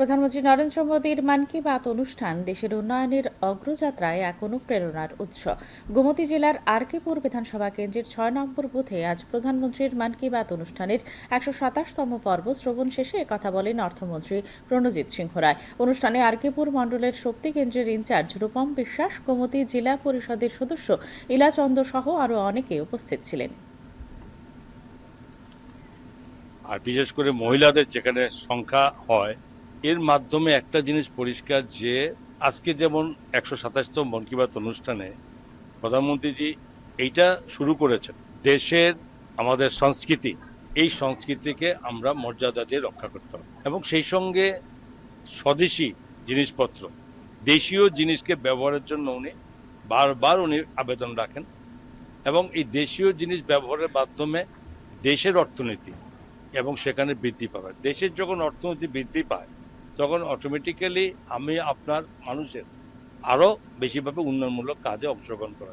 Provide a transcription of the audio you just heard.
প্রধানমন্ত্রী নরেন্দ্র মোদীর মান কি বাত অনুষ্ঠান দেশের উন্নয়নের অগ্রযাত্রায় এক অনুপ্রেরণার উৎস। গোমতী জেলার আরকেপুর বিধানসভা কেন্দ্রের ছয় নম্বর বুথে আজ প্রধানমন্ত্রীর মান কি বাত অনুষ্ঠানের একশো সাতাশতম পর্ব শ্রবণ শেষে কথা বলেন অর্থমন্ত্রী প্রণজিৎ সিংহ রায় অনুষ্ঠানে আরকেপুর মণ্ডলের শক্তি কেন্দ্রের ইনচার্জ রূপম বিশ্বাস, গোমতী জেলা পরিষদের সদস্য ইলাচন্দ সহ আরও অনেকে উপস্থিত ছিলেন। আর বিশেষ করে মহিলাদের যেখানে সংখ্যা হয় এর মাধ্যমে একটা জিনিস পরিষ্কার যে, আজকে যেমন একশো সাতাশতম মন কি বাত অনুষ্ঠানে প্রধানমন্ত্রীজি এইটা শুরু করেছেন। দেশের, আমাদের সংস্কৃতি, এই সংস্কৃতিকে আমরা মর্যাদা দিয়ে রক্ষা করতে হবে। এবং সেই সঙ্গে স্বদেশি জিনিসপত্র, দেশীয় জিনিসকে ব্যবহারের জন্য উনি বারবার উনি আবেদন রাখেন। এবং এই দেশীয় জিনিস ব্যবহারের মাধ্যমে দেশের অর্থনীতি এবং সেখানে বৃদ্ধি পাবে দেশের যখন অর্থনীতি বৃদ্ধি পায় তখন অটোমেটিক্যালি আমি আপনার মানুষের আরও বেশিভাবে উন্নয়নমূলক কাজে অংশগ্রহণ করা